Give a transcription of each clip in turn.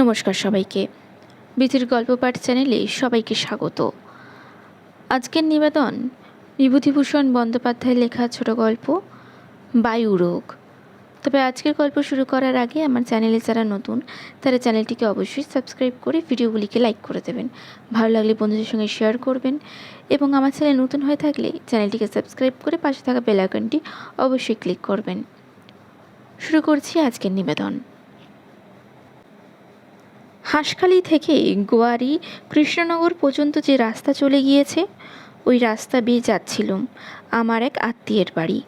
নমস্কার সবাইকে। বিধির গল্প পাঠ চ্যানেলে সবাইকে স্বাগত। আজকের নিবেদন বিভূতিভূষণ বন্দ্যোপাধ্যায়ের লেখা ছোট গল্প, বায়ু রোগ। তবে আজকের গল্প শুরু করার আগে আমার চ্যানেলে যারা নতুন, তারা চ্যানেলটিকে অবশ্যই সাবস্ক্রাইব করে ভিডিওগুলিকে লাইক করে দেবেন। ভালো লাগলে বন্ধুদের সঙ্গে শেয়ার করবেন এবং আমার চ্যানেল নতুন হয়ে থাকলে চ্যানেলটিকে সাবস্ক্রাইব করে পাশে থাকা বেল আইকনটি অবশ্যই ক্লিক করবেন। শুরু করছি আজকের নিবেদন। হাঁসখালি থেকে গোয়ারি কৃষ্ণনগর পর্যন্ত যে রাস্তা চলে গিয়েছে, ওই রাস্তা বেয়ে যাচ্ছিলুম আমার এক আত্মীয়ের বাড়ি।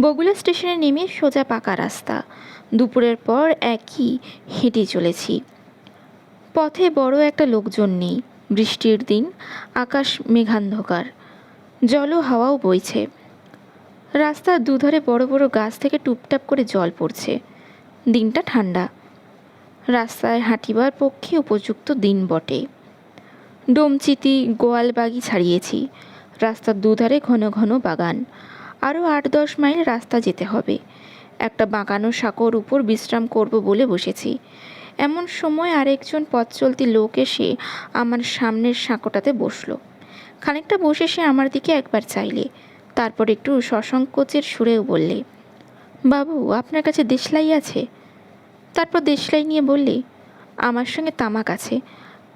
বগুলা স্টেশনে নেমে সোজা পাকা রাস্তা। দুপুরের পর একই হেঁটে চলেছি। পথে বড় একটা লোকজন নেই। বৃষ্টির দিন, আকাশ মেঘান্ধকার। জল হাওয়াও বইছে। রাস্তার দুধারে বড় বড় গাছ থেকে টুপটাপ করে জল পড়ছে। দিনটা ঠান্ডা। রাস্তায় হাঁটিবার পক্ষে উপযুক্ত দিন বটে। ডোমচিতি গোয়ালবাগি ছাড়িয়েছি। রাস্তার দুধারে ঘন ঘন বাগান। আরও আট দশ মাইল রাস্তা যেতে হবে। একটা বাঁকানো সাঁকোর উপর বিশ্রাম করব বলে বসেছি। এমন সময় আরেকজন পথ চলতি লোক এসে আমার সামনের সাঁকোটাতে বসল। খানিকটা বসে সে আমার দিকে একবার চাইলে। তারপর একটু সসংকোচের সুরেও বললে, বাবু, আপনার কাছে দেশলাই আছে? তারপর দেশলাই নিয়ে বললে, আমার সঙ্গে তামাক আছে,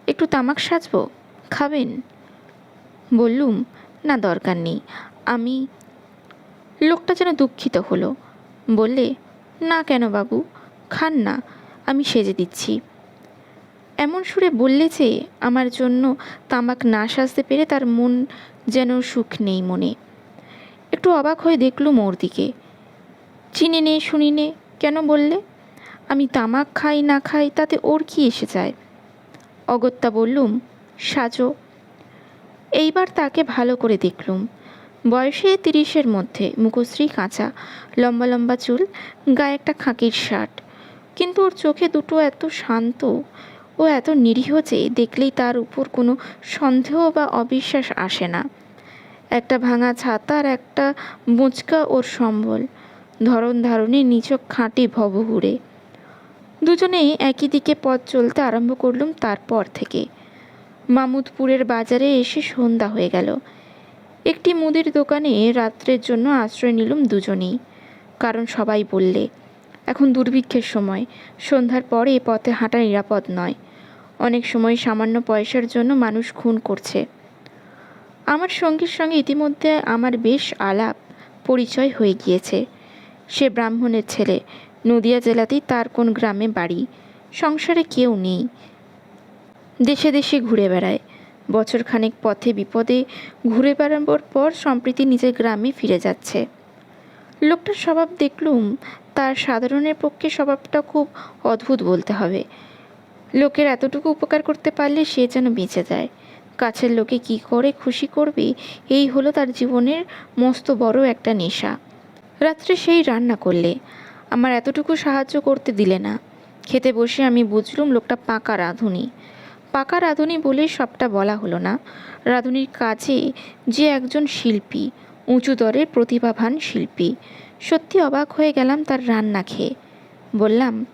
একটু তামাক সাজবো, খাবেন? বললুম, না, দরকার নেই, আমি লোকটা যেন দুঃখিত হলো। বললে, না কেন বাবু, খান না, আমি সেজে দিচ্ছি। এমন সুরে বললে যে, আমার জন্য তামাক না সাজতে পেরে তার মন যেন সুখ নেই মনে। একটু অবাক হয়ে দেখলুম ওর দিকে। চিনি নে শুনি নে কেন বললে? আমি তামাক খাই, না খাই, তাতে ওর কি এসে যায়? অগত্যা বললুম, সাজো। এইবার তাকে ভালো করে দেখলুম। বয়সে তিরিশের মধ্যে, মুখশ্রী কাঁচা, লম্বা লম্বা চুল, গায়ে একটা খাঁকির শার্ট। কিন্তু ওর চোখে দুটো এত শান্ত, ও এত নিরীহ যে দেখলেই তার উপর কোনো সন্দেহ বা অবিশ্বাস আসে না। একটা ভাঙা ছাতা আর একটা মুচকা ওর সম্বল, ধরন ধারণে নিচক খাঁটি ভবঘুরে দুজনেই একই দিকে পথ চলতে আরম্ভ করলুম তারপর থেকে। মামুদপুরের বাজারে এসে সন্ধ্যা হয়ে গেল। একটি মুদির দোকানে রাত্রের জন্য আশ্রয় নিলুম দুজনেই। কারণ সবাই বললে, এখন দুর্ভিক্ষের সময়, সন্ধ্যার পরে এ পথে হাঁটা নিরাপদ নয়। অনেক সময় সামান্য পয়সার জন্য মানুষ খুন করছে। আমার সঙ্গীর সঙ্গে ইতিমধ্যে আমার বেশ আলাপ, পরিচয় হয়ে গিয়েছে। সে ব্রাহ্মণের ছেলে নদিয়া জেলাতেই তার কোন গ্রামে বাড়ি, সংসারে কেউ নেই। দেশে দেশে ঘুরে বেড়ায়। বছরখানেক পথে বিপদে ঘুরে বেড়ানোর পর সম্প্রীতি নিজের গ্রামে ফিরে যাচ্ছে। লোকটার স্বভাব দেখলুম তার সাধারণের পক্ষে স্বভাবটা খুব অদ্ভুত বলতে হবে। লোকের এতটুকু উপকার করতে পারলে সে যেন বেঁচে যায়। কাছের লোকে কি করে খুশি করবে, এই হলো তার জীবনের মস্ত বড় একটা নেশা। রাত্রে সেই রান্না করলে। আমার এতটুকু সাহায্য করতে দিলে না। খেতে বসে আমি বুঝলুম লোকটা পাকা রাঁধুনি। পাকা রাঁধুনি বলেই সবটা বলা হলো না। রাঁধুনির কাজে যে একজন শিল্পী, উঁচু দরের প্রতিভাবান শিল্পী। সত্যি অবাক হয়ে গেলাম তার রান্না খেয়ে। বললাম,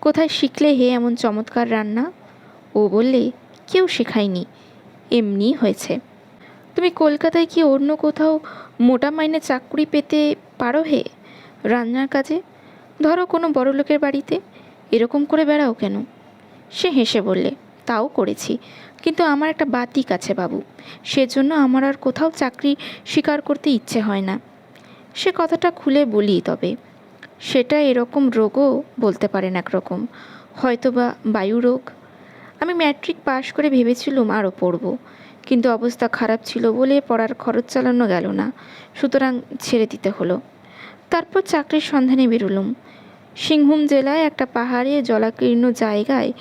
কোথায় শিখলে হে এমন চমৎকার রান্না? ও বললে, কেউ শেখায়নি। এমনি হয়েছে। তুমি কলকাতায় কি অন্য কোথাও মোটা মাইনে চাকরি পেতে পারো হে রান্নার কাজে? ধরো কোনো বড় লোকের বাড়িতে, এরকম করে বেড়াও কেন? সে হেসে বললে, তাও করেছি। কিন্তু আমার একটা বাতিক আছে বাবু। সেজন্য আমার আর কোথাও চাকরি স্বীকার করতে ইচ্ছে হয় না। সে কথাটা খুলে বলি তবে। সেটা এরকম রোগও বলতে পারেন একরকম। হয়তো বা বায়ু রোগ। আমি ম্যাট্রিক পাশ করে ভেবেছিলুম আরও পড়ব। কিন্তু অবস্থা খারাপ ছিল বলে পড়ার খরচ চালানো গেল না। সুতরাং ছেড়ে দিতে হলো। তারপর চাকরির সন্ধানে বেরোলুম। সিংভূম জেলায় একটা পাহাড়ে জলাকীর্ণ জায়গায়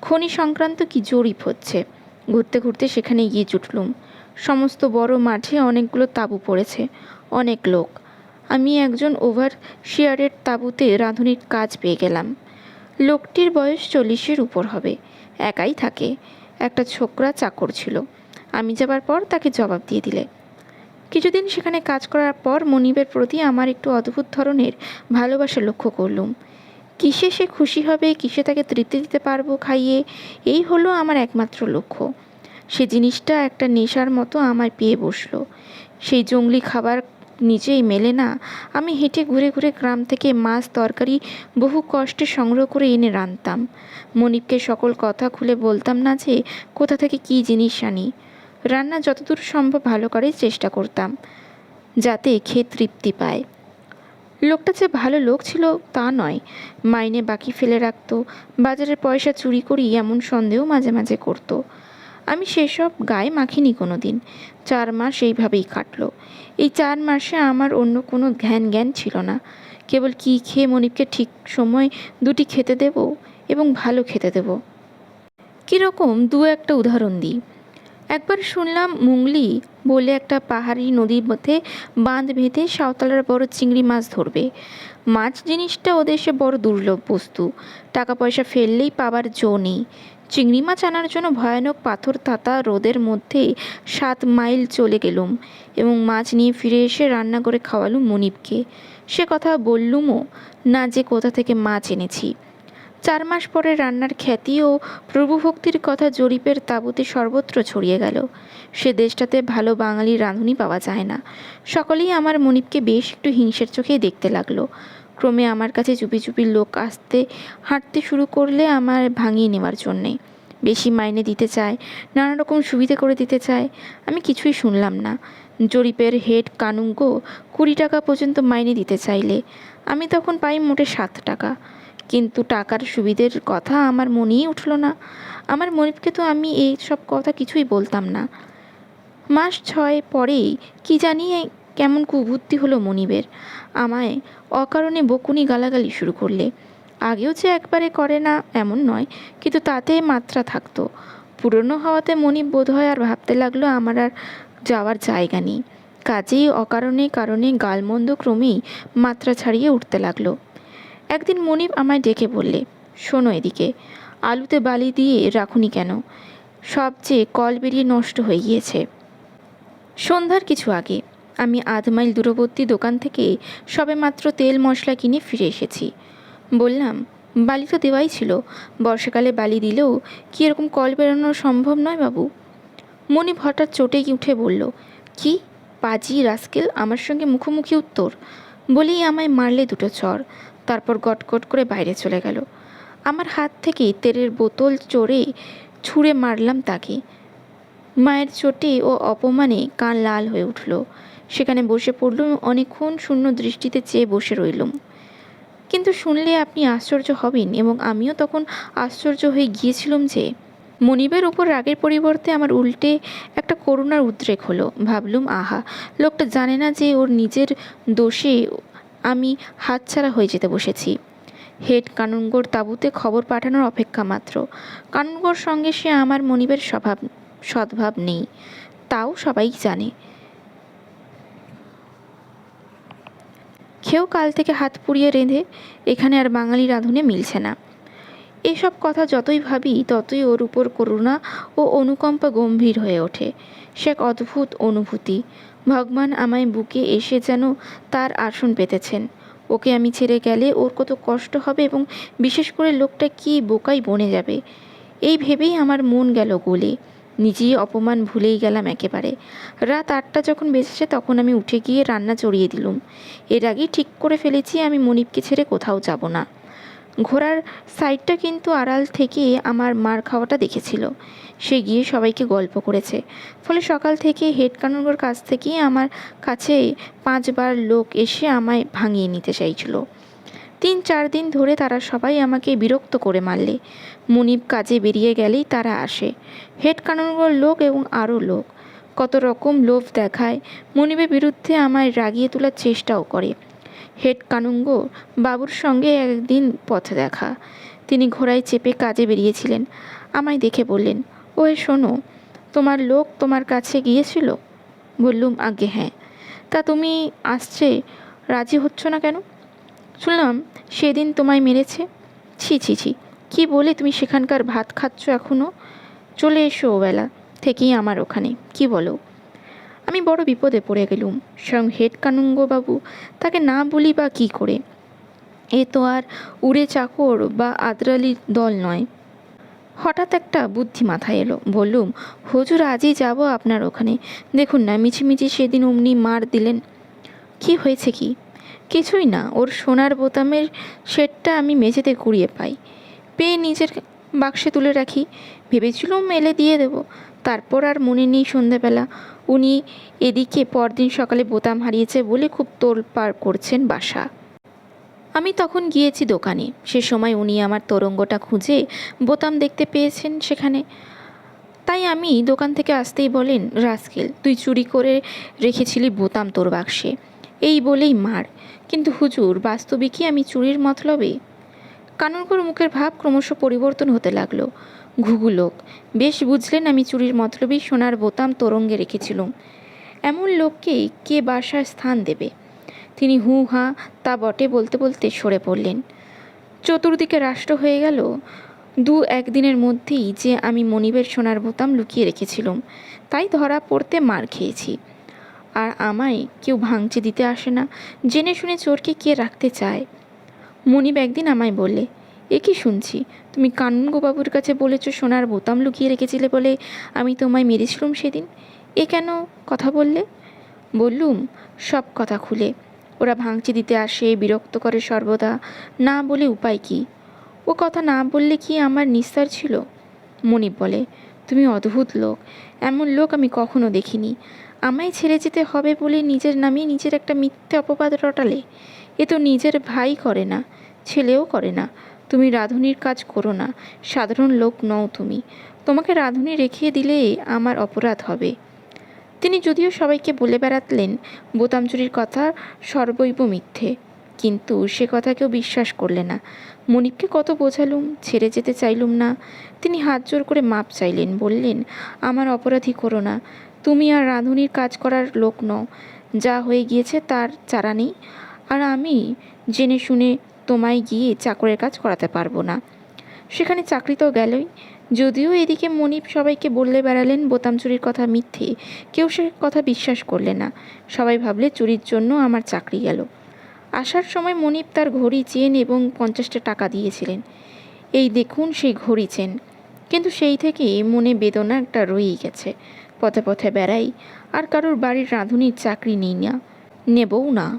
খনি সংক্রান্ত কি জরিপ হচ্ছে। ঘুরতে ঘুরতে সেখানে গিয়ে জুটলুম। সমস্ত বড় মাঠে অনেকগুলো তাঁবু পড়েছে। অনেক লোক। আমি একজন ওভার শিয়ারের তাঁবুতে রাঁধুনির কাজ পেয়ে গেলাম। লোকটির বয়স চল্লিশের উপর হবে। একাই থাকে। একটা ছোকরা চাকর ছিল। আমি যাবার পর তাকে জবাব দিয়ে দিলে। কিছুদিন সেখানে কাজ করার পর মনিবের প্রতি আমার একটু অদ্ভুত ধরনের ভালোবাসা লক্ষ্য করলুম। কিসে সে খুশি হবে, কিসে তাকে তৃপ্তি দিতে পারব খাইয়ে, এই হলো আমার একমাত্র লক্ষ্য। সে জিনিসটা একটা নেশার মতো আমার পেয়ে বসল। সেই জঙ্গলি খাবার নিজেই মেলে না, আমি হেঁটে ঘুরে ঘুরে গ্রাম থেকে মাছ, তরকারি, বহু কষ্টে সংগ্রহ করে এনে রাঁধতাম। মনিপকে সকল কথা খুলে বলতাম না যে, কোথা থেকে কী জিনিস আনি। রান্না যতদূর সম্ভব ভালো করার চেষ্টা করতাম, যাতে খেয়ে তৃপ্তি পায়। লোকটা যে ভালো লোক ছিল তা নয়। মাইনে বাকি ফেলে রাখতো, বাজারের পয়সা চুরি করি এমন সন্দেহ মাঝে মাঝে করতো। আমি সেসব গায়ে মাখিনি কোনো দিন চার মাস এইভাবেই কাটলো। এই চার মাসে আমার অন্য কোনো ধ্যান জ্ঞান ছিল না। কেবল কী খেয়ে মনিপকে ঠিক সময় দুটি খেতে দেব এবং ভালো খেতে দেব? কীরকম দু একটা উদাহরণ দিই। একবার শুনলাম মুংলি বলে একটা পাহাড়ি নদীর মধ্যে বাঁধ বেঁধে সাঁওতালরা বড় চিংড়ি মাছ ধরবে। মাছ জিনিসটা ওদের সে বড় দুর্লভ বস্তু। টাকা পয়সা ফেললেই পাবার জো নেই। চিংড়ি মাছ আনার জন্য ভয়ানক পাথর তাতা রোদের মধ্যে সাত মাইল চলে গেলুম এবং মাছ নিয়ে ফিরে এসে রান্না করে খাওয়ালুম মনিবকে। সে কথা বললুমও, না যে কোথা থেকে মাছ এনেছি। চার মাস পরে রান্নার খ্যাতি ও প্রভুভক্তির কথা জরিপের তাঁবুতে সর্বত্র ছড়িয়ে গেল। সে দেশটাতে ভালো বাঙালি রাঁধুনি পাওয়া যায় না। সকলেই আমার মনিবকে বেশ একটু হিংসের চোখেই দেখতে লাগল। ক্রমে আমার কাছে চুপি চুপি লোক আসতে, হাঁটতে শুরু করলে আমার ভাঙিয়ে নেওয়ার জন্যে। বেশি মাইনে দিতে চায়, নানা রকম সুবিধে করে দিতে চায়, আমি কিছুই শুনলাম না। জরিপের হেড কানুঙ্গ কুড়ি টাকা পর্যন্ত মাইনে দিতে চাইলে, আমি তখন পাই মোটে সাত টাকা। কিন্তু টাকার সুবিধের কথা আমার মনেই উঠল না। আমার মনিবকে তো আমি এই সব কথা কিছুই বলতাম না। মাস ছয় পরেই কি জানি কেমন কুবুদ্ধি হলো মনিবের। আমায় অকারণে বকুনি গালাগালি শুরু করলে। আগেও যে একবারে করে না, এমন নয়, কিন্তু তাতে মাত্রা থাকতো। পুরনো হওয়াতে মনিব বোধ হয় আর ভাবতে লাগল আমার আর যাওয়ার জায়গা নেই। কাজেই অকারণে কারণে গালমন্দ ক্রমেই মাত্রা ছাড়িয়ে উঠতে লাগল। একদিন মনিব আমায় ডেকে বললে, শোনো এদিকে, আলুতে বালি দিয়ে রাখুনি কেন? সবচেয়ে কল বেরিয়ে নষ্ট হয়ে গিয়েছে। সন্ধ্যার কিছু আগে, আমি আধ মাইল দূরবর্তী দোকান থেকে সবে মাত্র তেল মশলা কিনে ফিরে এসেছি। বললাম, বালি তো দেওয়াই ছিল, বর্ষাকালে বালি দিলেও কি এরকম কল বেরোনো সম্ভব নয় বাবু? মনিব হঠাৎ চটে উঠে বলল, কি? পাজি, রাস্কেল, আমার সঙ্গে মুখোমুখি উত্তর? বলেই আমায় মারলে দুটো চর। তারপর গটগট করে বাইরে চলে গেল। আমার হাত থেকে তেলের বোতল চড়ে ছুঁড়ে মারলাম তাকে। মায়ের চোটে ও অপমানে কান লাল হয়ে উঠল। সেখানে বসে পড়লুম, অনেকক্ষণ শূন্য দৃষ্টিতে চেয়ে বসে রইলুম। কিন্তু শুনলে আপনি আশ্চর্য হবেন এবং আমিও তখন আশ্চর্য হয়ে গিয়েছিলাম যে, মনিবের উপর রাগের পরিবর্তে আমার উল্টে একটা করুণার উদ্রেক হলো। ভাবলুম, আহা, লোকটা জানে না যে ওর নিজের দোষে আমি হাতছাড়া হয়ে যেতে বসেছি। হেড কানুনগোর তাঁবুতে খবর পাঠানোর অপেক্ষা মাত্র। কানুনগোর সঙ্গে সে আমার মনিবের স্বভাব, সদ্ভাব নেই। তাও সবাই জানে। খেয়েও কাল থেকে হাত পুড়িয়ে রেঁধে এখানে আর বাঙালি রাঁধুনে মিলছে না। এসব কথা যতই ভাবি, ততই ওর উপর করুণা ও অনুকম্পা গম্ভীর হয়ে ওঠে। সে এক অদ্ভুত অনুভূতি। ভগবান আমায় বুকে এসে যেন তার আসন পেতেছেন। ওকে আমি ছেড়ে গেলে ওর কত কষ্ট হবে এবং বিশেষ করে লোকটা কি বোকাই বনে যাবে। এই ভেবেই আমার মন গেল গলে। নিজেই অপমান ভুলেই গেলাম একেবারে। রাত আটটা যখন বেঁচেছে তখন আমি উঠে গিয়ে রান্না চড়িয়ে দিলুম। এর আগেই ঠিক করে ফেলেছি আমি মনিপকে ছেড়ে কোথাও যাব না। ঘোড়ার সাইডটা কিন্তু আড়াল থেকে আমার মার খাওয়াটা দেখেছিল। সে গিয়ে সবাইকে গল্প করেছে। ফলে সকাল থেকে হেড কানুনগোর কাছ থেকেই আমার কাছে পাঁচবার লোক এসে আমায় ভাঙিয়ে নিতে চাইছিল। তিন চার দিন ধরে তারা সবাই আমাকে বিরক্ত করে মারলে। মুনিব কাজে বেরিয়ে গেলেই তারা আসে। হেড কানুনগোর লোক এবং আরও লোক। কত রকম লোভ দেখায়। মনিবের বিরুদ্ধে আমায় রাগিয়ে তোলার চেষ্টাও করে। হেড কানুঙ্গ বাবুর সঙ্গে একদিন পথে দেখা। তিনি ঘোড়ায় চেপে কাজে বেরিয়েছিলেন। আমায় দেখে বললেন ওয়ে শোনো, তোমার লোক তোমার কাছে গিয়েছিল? বললুম আগে হ্যাঁ। তা তুমি আসছে, রাজি হচ্ছ না কেন? শুনলাম, সেদিন তোমায় মেরেছে। ছি ছি ছি, কী বলে তুমি সেখানকার ভাত খাচ্ছ এখনও চলে এসো ওবেলা, থেকেই আমার ওখানে, কি বলো? আমি বড় বিপদে পড়ে গেলুম, স্বয়ং হেড কানুঙ্গবাবু, তাকে না বলি বা কী করে? এ তো আর উড়ে চাকর বা আদরালির দল নয়। হঠাৎ একটা বুদ্ধি মাথায় এলো। বললুম, হুজুর, আজই যাব আপনার ওখানে। দেখুন না, মিছিমিছি সেদিন অমনি মার দিলেন। কি হয়েছে কি? কিছুই না, ওর সোনার বোতামের সেটটা আমি মেঝেতে কুড়িয়ে পাই। পেয়ে নিজের বাক্সে তুলে রাখি। ভেবেছিলুম মেলে দিয়ে দেবো। তারপর আর মনে নেই সন্ধেবেলা। উনি এদিকে পরদিন সকালে বোতাম হারিয়েছে বলে খুব তোলপাড় করছেন বাসা। আমি তখন গিয়েছি দোকানে। সে সময় উনি আমার তরঙ্গটা খুঁজে বোতাম দেখতে পেয়েছেন সেখানে। তাই আমি দোকান থেকে আসতেই বলেন, রাস্কেল, তুই চুরি করে রেখেছিলি বোতাম তোর বাক্সে। এই বলেই মার। কিন্তু হুজুর, বাস্তবে কি আমি চুরির মতলবে? কানুনকর মুখের ভাব ক্রমশ পরিবর্তন হতে লাগল। ঘুঘু লোক, বেশ বুঝলেন আমি চুরির মতলবেই সোনার বোতাম তরঙ্গে রেখেছিলুম। এমন লোককেই কে বাসার স্থান দেবে? তিনি হু হা তা বটে বলতে বলতে সরে পড়লেন। চতুর্দিকে রাষ্ট্র হয়ে গেল। দু একদিনের মধ্যেই যে আমি মনিবের সোনার বোতাম লুকিয়ে রেখেছিলাম, তাই ধরা পড়তে মার খেয়েছি। আর আমায় কেউ ভাঙচে দিতে আসে না, জেনে শুনে চোরকে কে রাখতে চায়? মনিব একদিন আমায় বললে, এ কি শুনছি? তুমি কানুনগোবাবুর কাছে বলেছ সোনার বোতাম লুকিয়ে রেখেছিলে বলে আমি তোমায় মেরেছিলাম সেদিন। এ কেন কথা বললে? বললুম, সব কথা খুলে। ওরা ভাঙচি দিতে আসে, বিরক্ত করে সর্বদা। না বলে উপায় কি? ও কথা না বললে কি আমার নিস্তার ছিল? মনিব বলে, তুমি অদ্ভুত লোক। এমন লোক আমি কখনো দেখিনি। আমায় ছেড়ে যেতে হবে বলে নিজের নামে নিজের একটা মিথ্যে অপবাদ রটালে। এ তো নিজের ভাই করে না, ছেলেও করে না। তুমি রাঁধুনির কাজ করো না, সাধারণ লোক নও তুমি। তোমাকে রাঁধুনি রেখে দিলে আমার অপরাধ হবে। তিনি যদিও সবাইকে বলে বেড়াতলেন বোতাম চুরির কথা সর্বৈব মিথ্যে। কিন্তু সে কথা কেউ বিশ্বাস করলে না। মনিবকে কত বোঝালুম, ছেড়ে যেতে চাইলুম না। তিনি হাত জোর করে মাপ চাইলেন, বললেন, আমার অপরাধী করো না। তুমি আর রাঁধুনির কাজ করার লোক নও। যা হয়ে গিয়েছে তার চারা নেই। আর আমি জেনে শুনে তোমায় গিয়ে চাকরের কাজ করাতে পারব না। সেখানে চাকরি তো গেলই। যদিও এদিকে মনিব সবাইকে বললে বেড়ালেন বোতাম চুরির কথা মিথ্যে। কেউ সে কথা বিশ্বাস করলে না। সবাই ভাবলে চুরির জন্য আমার চাকরি গেল। আসার সময় মনিব তার ঘড়ি, চেন এবং পঞ্চাশটা টাকা দিয়েছিলেন। এই দেখুন সেই ঘড়ি, চেন। কিন্তু সেই থেকে মনে বেদনা একটা রয়েই গেছে। পথে পথে বেড়াই। আর কারোর বাড়ির রাঁধুনির চাকরি নেই না। নেবও না।